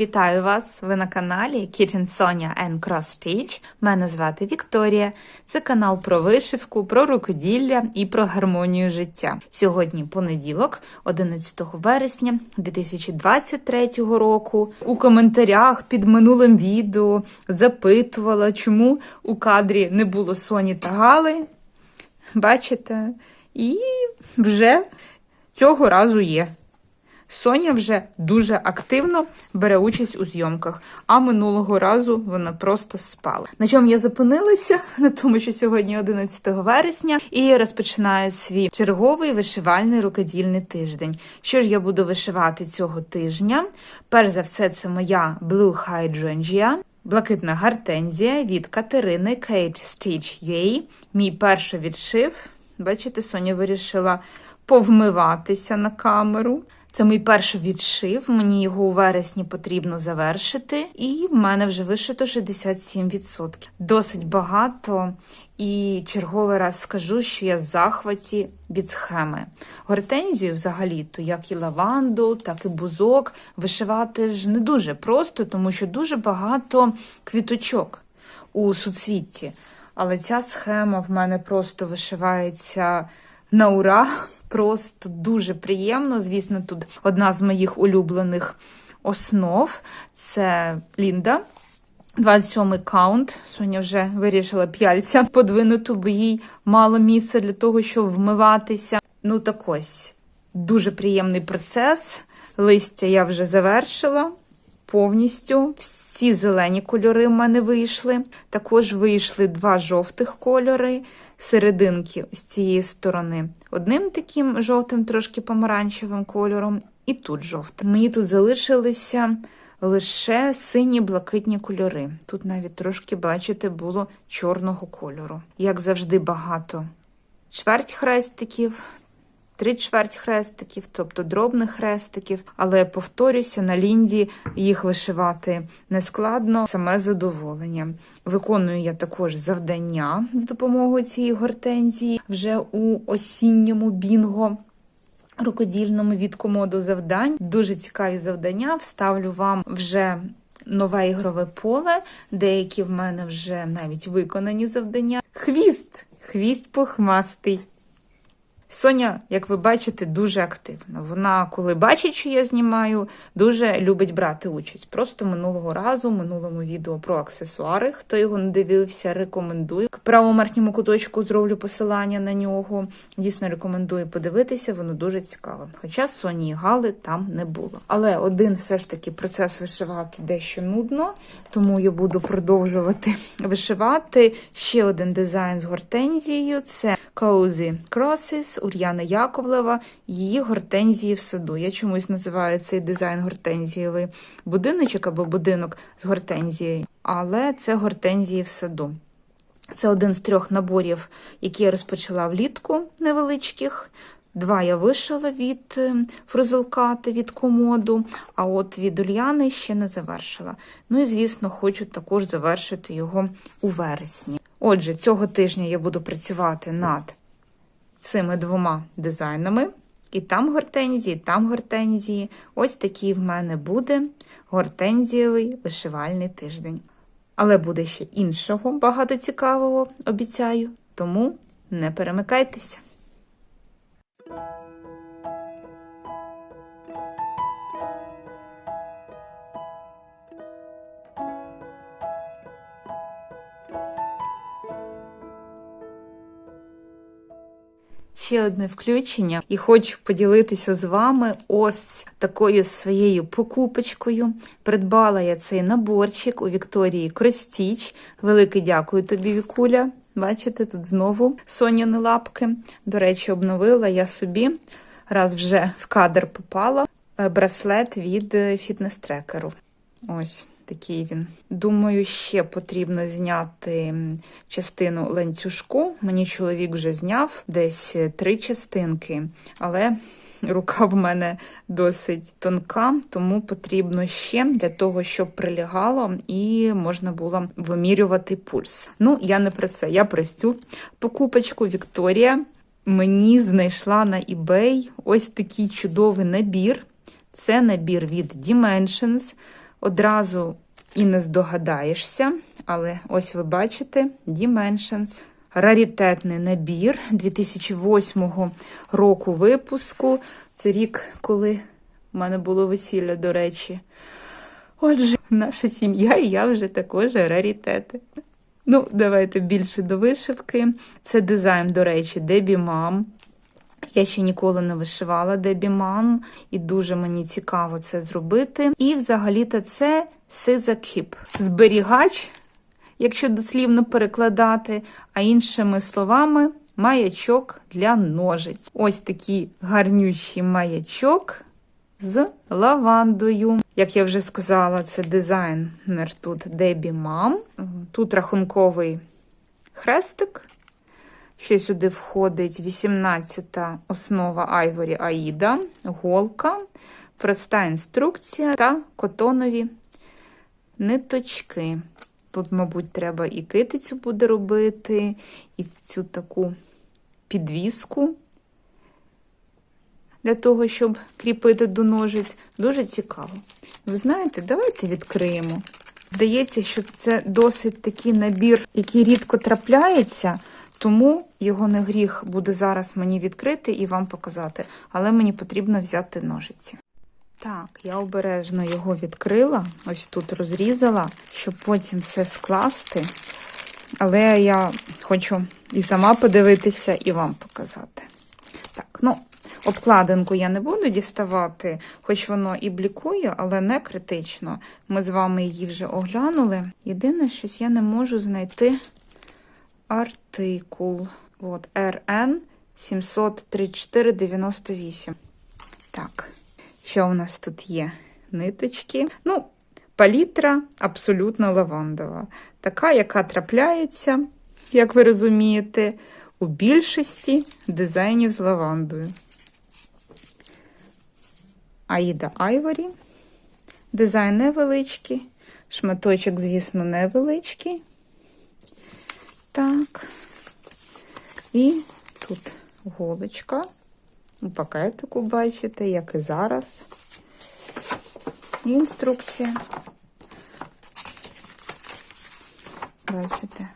Вітаю вас! Ви на каналі Kitchen Sonia and Cross Stitch. Мене звати Вікторія. Це канал про вишивку, про рукоділля і про гармонію життя. Сьогодні понеділок, 11 вересня 2023 року. У коментарях під минулим відео запитувала, чому у кадрі не було Соні та Гали. Бачите? І вже цього разу є. Соня вже дуже активно бере участь у зйомках, а минулого разу вона просто спала. На чому я зупинилася? На тому, що сьогодні 11 вересня, і розпочинаю свій черговий вишивальний рукодільний тиждень. Що ж я буду вишивати цього тижня? Перш за все, це моя Blue Hydrangea, блакитна гартензія від Катерини Cage Stitch UA. Мій перший відшив. Бачите, Соня вирішила повмиватися на камеру. Це мій перший відшив, мені його у вересні потрібно завершити, і в мене вже вишито 67%. Досить багато. І черговий раз скажу, що я в захваті від схеми. Гортензію, взагалі-то, як і лаванду, так і бузок, вишивати ж не дуже просто, тому що дуже багато квіточок у суцвітті. Але ця схема в мене просто вишивається на ура. Просто дуже приємно. Звісно, тут одна з моїх улюблених основ це Лінда. 27-й каунт. Соня вже вирішила п'яльця подвинути, бо їй мало місця для того, щоб вмиватися. Ну, так ось дуже приємний процес. Листя я вже завершила повністю. Всі зелені кольори в мене вийшли. Також вийшли два жовтих кольори, серединки з цієї сторони. Одним таким жовтим, трошки помаранчевим кольором, і тут жовтим. Мені тут залишилися лише сині блакитні кольори. Тут навіть трошки, бачите, було чорного кольору. Як завжди, багато чверть хрестиків. Три чверть хрестиків, тобто дробних хрестиків, але повторюся, на лінді їх вишивати не складно, саме задоволення. Виконую я також завдання з допомогою цієї гортензії вже у осінньому бінго. Рукодільному від комоду завдань. Дуже цікаві завдання. Вставлю вам вже нове ігрове поле. Деякі в мене вже навіть виконані завдання. Хвіст! Хвіст пухмастий. Соня, як ви бачите, дуже активна. Вона, коли бачить, що я знімаю, дуже любить брати участь. Просто минулого разу, минулому відео про аксесуари. Хто його не дивився, рекомендую. В правому куточку зроблю посилання на нього. Дійсно рекомендую подивитися, воно дуже цікаве. Хоча Соні і Гали там не було. Але один все ж таки процес вишивати дещо нудно, тому я буду продовжувати вишивати. Ще один дизайн з гортензією це Cozy Crosses. Ур'яна Яковлева, її гортензії в саду. Я чомусь називаю цей дизайн гортензієвий будиночок або будинок з гортензією, але це гортензії в саду. Це один з трьох наборів, які я розпочала влітку невеличких. Два я вишила від фрузелкати, від комоду, а от від Ульяни ще не завершила. Ну і, звісно, хочу також завершити його у вересні. Отже, цього тижня я буду працювати над цими двома дизайнами. І там гортензії, і там гортензії. Ось такий в мене буде гортензієвий вишивальний тиждень. Але буде ще іншого багато цікавого, обіцяю, тому не перемикайтеся. Ще одне включення, і хочу поділитися з вами ось такою своєю покупочкою. Придбала я цей наборчик у Вікторії Кростіч. Велике дякую тобі, Вікуля. Бачите, тут знову соняні лапки. До речі, обновила я собі, раз вже в кадр попала, браслет від фітнес-трекеру. Ось. Такий він. Думаю, ще потрібно зняти частину ланцюжку. Мені чоловік вже зняв десь три частинки, але рука в мене досить тонка, тому потрібно ще для того, щоб прилягало і можна було вимірювати пульс. Ну, я не про це, я про цю покупочку Вікторія. Мені знайшла на eBay ось такий чудовий набір. Це набір від Dimensions. Одразу і не здогадаєшся, але ось ви бачите Dimensions. Раритетний набір 2008 року випуску. Це рік, коли в мене було весілля, до речі. Отже, наша сім'я і я вже також раритети. Ну, давайте більше до вишивки. Це дизайн, до речі, Дебі Мам. Я ще ніколи не вишивала Дебі Мам, і дуже мені цікаво це зробити. І взагалі-то це Сизакіп. Зберігач, якщо дослівно перекладати, а іншими словами, маячок для ножиць. Ось такий гарнющий маячок з лавандою. Як я вже сказала, це дизайнер тут Дебі Мам. Тут рахунковий хрестик. Ще сюди входить 18-та основа Айворі Аїда, голка, проста інструкція та котонові ниточки. Тут, мабуть, треба і китицю буде робити, і цю таку підвіску для того, щоб кріпити до ножиць. Дуже цікаво. Ви знаєте, давайте відкриємо. Здається, що це досить такий набір, який рідко трапляється, тому його не гріх буде зараз мені відкрити і вам показати. Але мені потрібно взяти ножиці. Так, я обережно його відкрила, ось тут розрізала, щоб потім все скласти. Але я хочу і сама подивитися, і вам показати. Так, ну, обкладинку я не буду діставати, хоч воно і блікує, але не критично. Ми з вами її вже оглянули. Єдине, щось я не можу знайти артикул. От, RN 73498. Так. Що у нас тут є? Ниточки. Ну, палітра абсолютно лавандова. Така, яка трапляється, як ви розумієте, у більшості дизайнів з лавандою. Аїда Айворі. Дизайн невеличкий. Шматочок, звісно, невеличкий. Так. І тут голочка. У пакетику бачите, як і зараз. Інструкція. Бачите?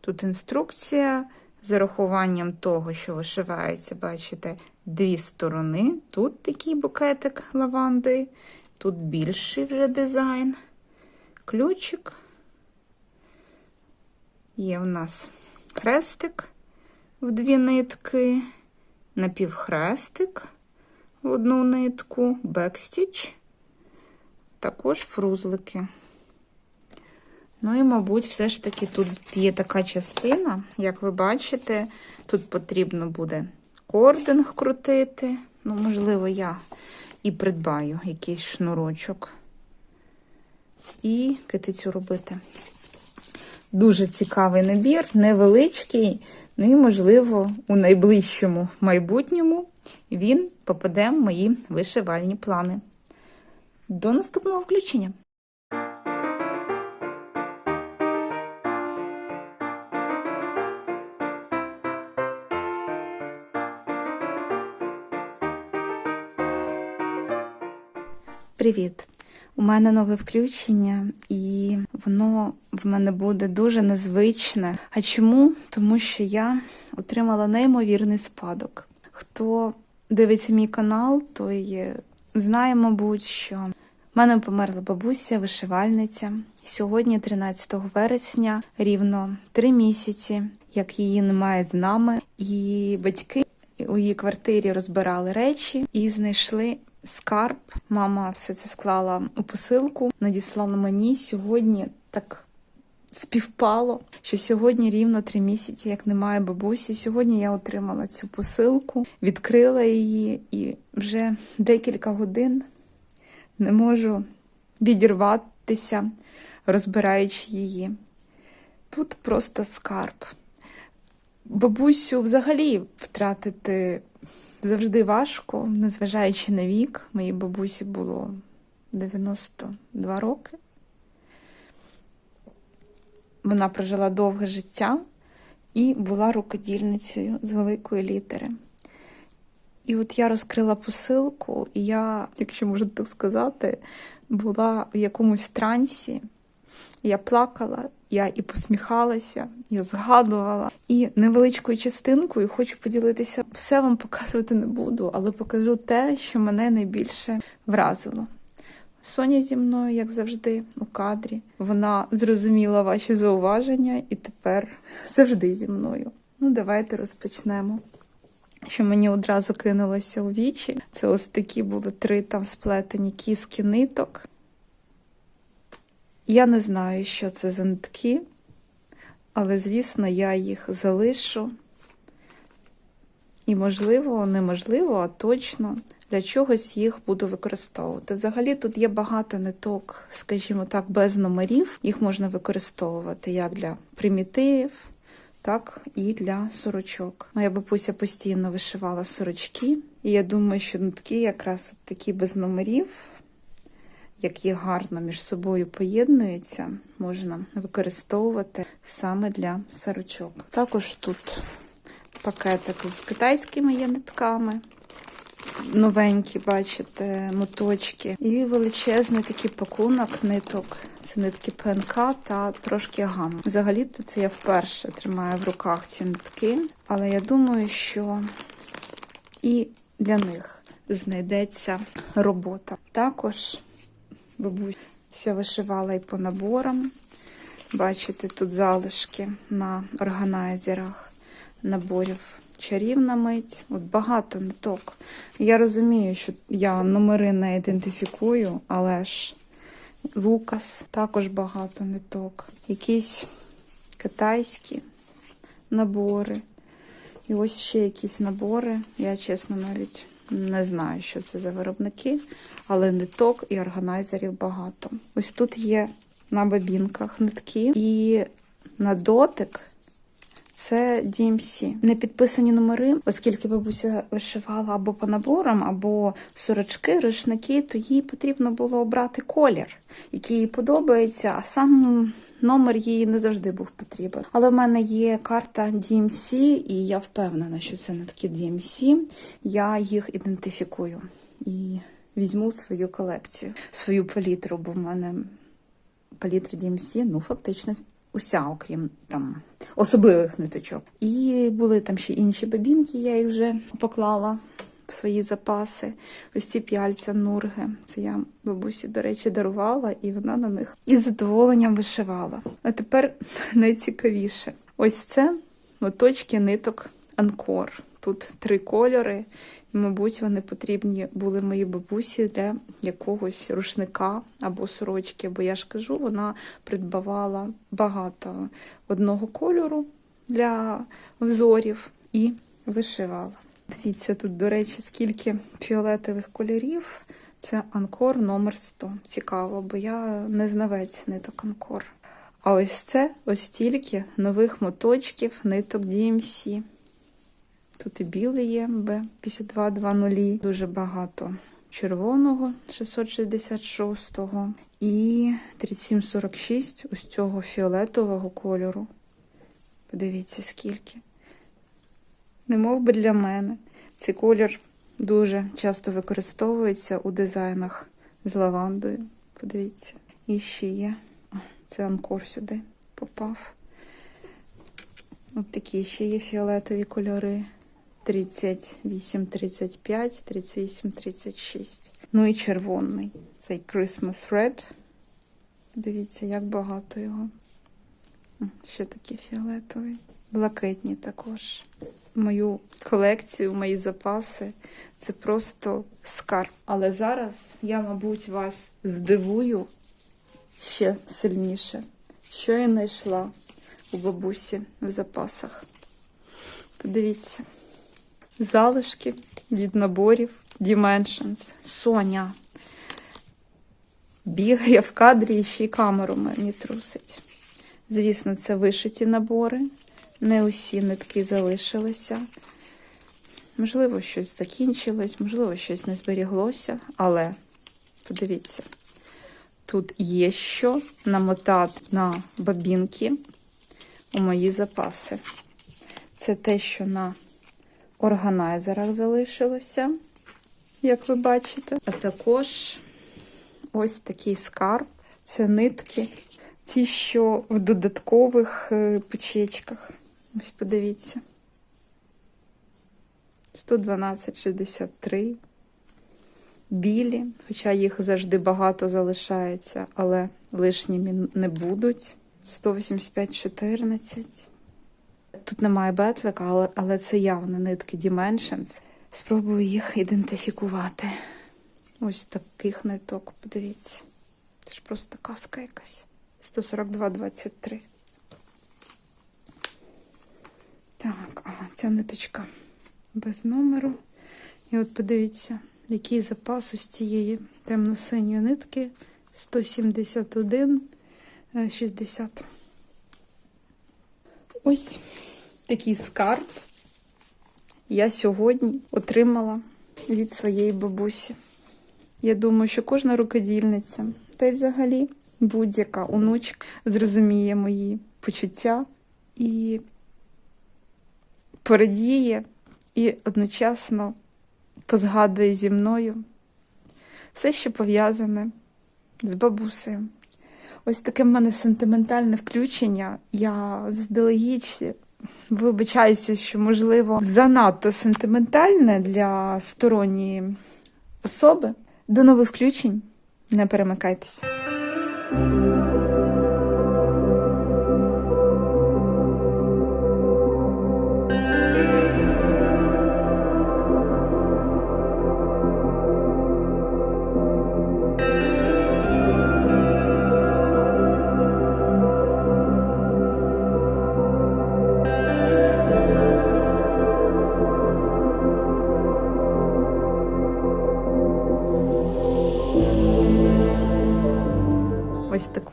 Тут інструкція з урахуванням того, що вишивається, бачите, дві сторони. Тут такий букетик лаванди, тут більший вже дизайн. Ключик. Є в нас хрестик в дві нитки напівхрестик в одну нитку, бекстіч, також фрузлики. Ну і, мабуть, все ж таки тут є така частина, як ви бачите, тут потрібно буде кординг крутити. Ну, можливо, я і придбаю якийсь шнурочок. І китицю робити. Дуже цікавий набір, невеличкий, ну і, можливо, у найближчому майбутньому він попаде в мої вишивальні плани. До наступного включення! Привіт! У мене нове включення, і воно в мене буде дуже незвичне. А чому? Тому що я отримала неймовірний спадок. Хто дивиться мій канал, той знає, мабуть, що в мене померла бабуся, вишивальниця. Сьогодні, 13 вересня, рівно три місяці, як її немає з нами, і батьки у її квартирі розбирали речі і знайшли скарб. Мама все це склала у посилку, надіслала мені сьогодні так. Співпало, що сьогодні рівно три місяці, як немає бабусі. Сьогодні я отримала цю посилку, відкрила її і вже декілька годин не можу відірватися, розбираючи її. Тут просто скарб. Бабусю взагалі втратити завжди важко, незважаючи на вік. Моїй бабусі було 92 роки. Вона прожила довге життя і була рукодільницею з великої літери. І от я розкрила посилку, і я, якщо можна так сказати, була в якомусь трансі. Я плакала, я і посміхалася, я згадувала. І невеличкою частинкою хочу поділитися. Все вам показувати не буду, але покажу те, що мене найбільше вразило. Соня зі мною, як завжди, у кадрі. Вона зрозуміла ваші зауваження і тепер завжди зі мною. Ну, давайте розпочнемо. Що мені одразу кинулося у вічі. Це ось такі були три там сплетені кіски ниток. Я не знаю, що це за нитки, але, звісно, я їх залишу. І, можливо, неможливо, а точно для чогось їх буду використовувати. Взагалі тут є багато ниток, скажімо так, без номерів. Їх можна використовувати як для примітивів, так і для сорочок. Моя бабуся постійно вишивала сорочки, і я думаю, що нитки якраз такі без номерів які гарно між собою поєднуються, можна використовувати саме для сорочок. Також тут пакетик з китайськими є нитками. Новенькі, бачите, моточки. І величезний такий пакунок ниток. Це нитки ПНК та трошки гам. Взагалі-то це я вперше тримаю в руках ці нитки, але я думаю, що і для них знайдеться робота. Також бабуся вишивала і по наборам. Бачите, тут залишки на органайзерах наборів. Чарівна мить, от багато ниток. Я розумію, що я номери не ідентифікую, але ж Лукас також багато ниток. Якісь китайські набори. І ось ще якісь набори. Я чесно навіть не знаю, що це за виробники, але ниток і органайзерів багато. Ось тут є на бабінках нитки і на дотик. Це DMC. Не підписані номери, оскільки бабуся вишивала або по наборам, або сорочки, рушники, то їй потрібно було обрати колір, який їй подобається, а сам номер їй не завжди був потрібен. Але в мене є карта DMC, і я впевнена, що це не такі DMC. Я їх ідентифікую і візьму свою колекцію, свою палітру, бо в мене палітра DMC, ну, фактично уся, окрім там особливих ниточок. І були там ще інші бабінки, я їх вже поклала в свої запаси. Ось ці п'яльця нурги. Це я бабусі, до речі, дарувала, і вона на них із задоволенням вишивала. А тепер найцікавіше: ось це моточки ниток Анкор. Тут три кольори, і, мабуть, вони потрібні були моїй бабусі для якогось рушника або сорочки. Бо я ж кажу, вона придбавала багато одного кольору для взорів і вишивала. Дивіться, тут, до речі, скільки фіолетових кольорів. Це Анкор номер 100. Цікаво, бо я не знавець ниток Анкор. А ось це ось стільки нових моточків ниток DMC. Тут і білий є B5220, дуже багато червоного 666-го і 3746 ось цього фіолетового кольору. Подивіться, скільки. Не мов би для мене. Цей колір дуже часто використовується у дизайнах з лавандою. Подивіться. І ще є. О, це анкор сюди попав. Ось такі ще є фіолетові кольори. 38, 35, 38, 36. Ну і червоний. Цей Christmas Red. Дивіться, як багато його. Ще такий фіолетовий. Блакитні також. Мою колекцію, мої запаси. Це просто скарб. Але зараз я, мабуть, вас здивую ще сильніше, що я знайшла у бабусі в запасах. Подивіться залишки від наборів Dimensions. Соня бігає в кадрі і ще й камеру мені трусить. Звісно, це вишиті набори. Не усі нитки залишилися. Можливо, щось закінчилось, можливо, щось не зберіглося, але подивіться, тут є що намотати на бабінки у мої запаси. Це те, що на органайзерах залишилося, як ви бачите. А також ось такий скарб. Це нитки. Ті, що в додаткових е, печечках. Ось подивіться. 112,63. Білі, хоча їх завжди багато залишається, але лишніми не будуть. 185,14. Тут немає бетлика, але, але це явно нитки Dimensions. Спробую їх ідентифікувати. Ось таких ниток, подивіться. Це ж просто казка якась. 142,23. Так, а ця ниточка без номеру. І от подивіться, який запас ось цієї темно-синьої нитки 171, е, 60. Ось такий скарб я сьогодні отримала від своєї бабусі. Я думаю, що кожна рукодільниця, та й взагалі будь-яка онучка зрозуміє мої почуття і порадіє, і одночасно позгадує зі мною все, що пов'язане з бабусею. Ось таке в мене сентиментальне включення. Я заздалегідь вибачаюся, що, можливо, занадто сентиментальне для сторонньої особи. До нових включень. Не перемикайтеся.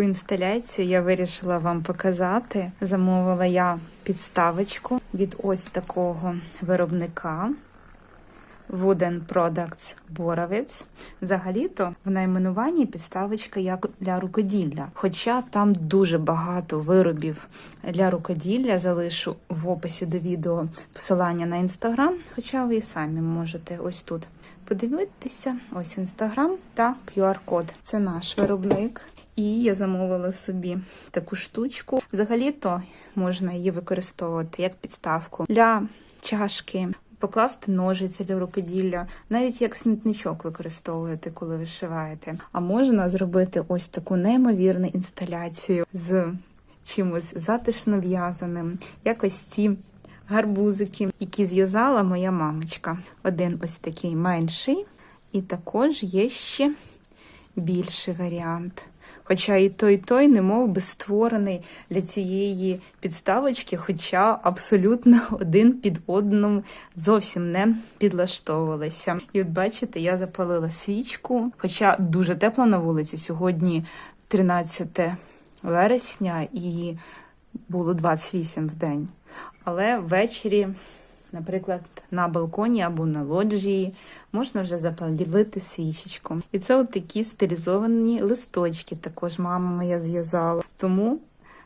Таку інсталяцію я вирішила вам показати. Замовила я підставочку від ось такого виробника. Wooden Products Боровець. Взагалі-то в найменуванні підставочка як для рукоділля. Хоча там дуже багато виробів для рукоділля. Залишу в описі до відео посилання на інстаграм, хоча ви і самі можете ось тут подивитися. Ось інстаграм та QR-код. Це наш виробник. І я замовила собі таку штучку. Взагалі-то можна її використовувати як підставку для чашки, покласти ножиці для рукоділля, навіть як смітничок використовуєте, коли вишиваєте. А можна зробити ось таку неймовірну інсталяцію з чимось затишно в'язаним, як ось ці гарбузики, які зв'язала моя мамочка. Один ось такий менший, і також є ще більший варіант. Хоча і той, і той не мов би створений для цієї підставочки, хоча абсолютно один під одним зовсім не підлаштовувалися. І от бачите, я запалила свічку, хоча дуже тепло на вулиці. Сьогодні 13 вересня і було 28 в день. Але ввечері, наприклад, на балконі або на лоджії можна вже запалити свічечку. І це от такі стилізовані листочки, також мама моя зв'язала. Тому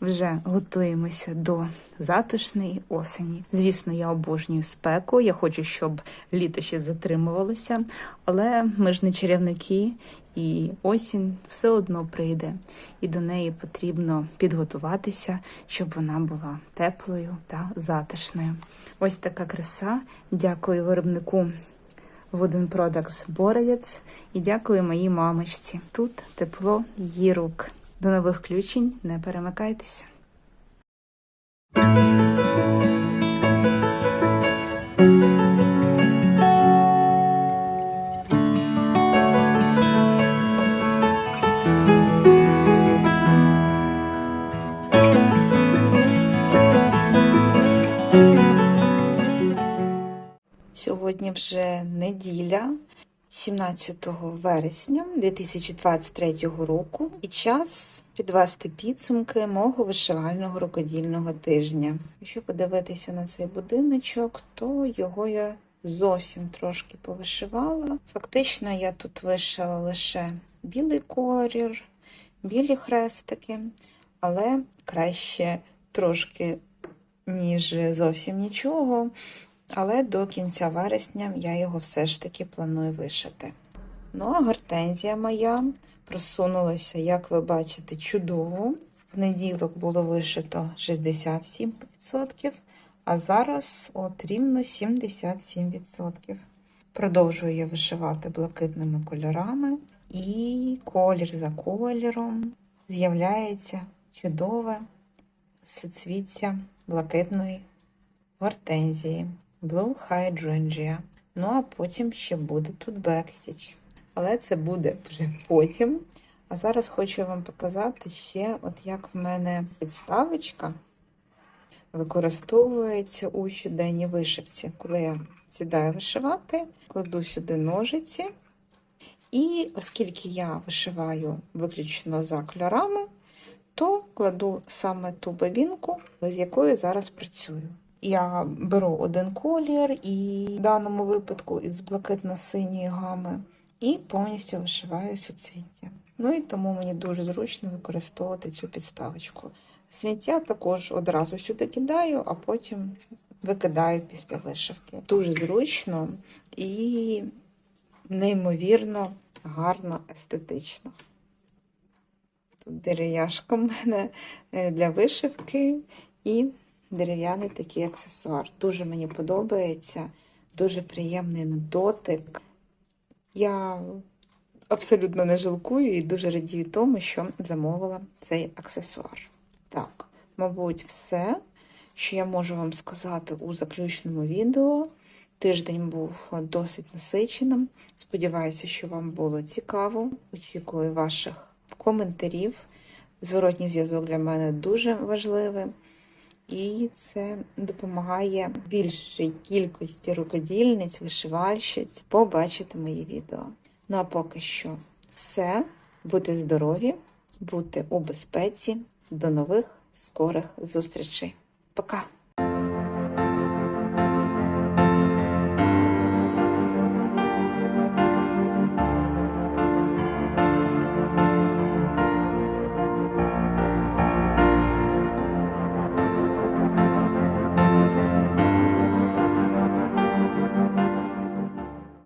вже готуємося до затишної осені. Звісно, я обожнюю спеку. Я хочу, щоб літо ще затримувалося, але ми ж не чарівники, і осінь все одно прийде, і до неї потрібно підготуватися, щоб вона була теплою та затишною. Ось така краса. Дякую виробнику Wooden Products Боровець і дякую моїй мамочці. Тут тепло її рук. До нових включень не перемикайтеся. Сьогодні вже неділя, 17 вересня 2023 року, і час підвести підсумки мого вишивального рукодільного тижня. Якщо подивитися на цей будиночок, то його я зовсім трошки повишивала. Фактично, я тут вишила лише білий колір, білі хрестики, але краще трошки, ніж зовсім нічого. Але до кінця вересня я його все ж таки планую вишити. Ну, а гортензія моя просунулася, як ви бачите, чудово. В понеділок було вишито 67%, а зараз от рівно 77%. Продовжую я вишивати блакитними кольорами, і колір за кольором з'являється чудове суцвіття блакитної гортензії Blue Hydrangea. Ну а потім ще буде тут бекстіч. Але це буде вже потім. А зараз хочу вам показати ще, от як в мене підставочка використовується у щоденній вишивці. Коли я сідаю вишивати, кладу сюди ножиці. І оскільки я вишиваю виключно за кольорами, то кладу саме ту бабінку, з якою зараз працюю. Я беру один колір, і в даному випадку із блакитно-синьої гами, і повністю вишиваю суцвіття. Ну і тому мені дуже зручно використовувати цю підставочку. Сміття також одразу сюди кидаю, а потім викидаю після вишивки. Дуже зручно і неймовірно гарно, естетично. Тут дерев'яшка в мене е, для вишивки і дерев'яний такий аксесуар. Дуже мені подобається, дуже приємний на дотик. Я абсолютно не жалкую і дуже радію тому, що замовила цей аксесуар. Так, мабуть, все, що я можу вам сказати у заключному відео. Тиждень був досить насиченим. Сподіваюся, що вам було цікаво. Очікую ваших коментарів. Зворотній зв'язок для мене дуже важливий. І це допомагає більшій кількості рукодільниць, вишивальщиць побачити мої відео. Ну а поки що все. Бути здорові, бути у безпеці. До нових скорих зустрічей. Пока!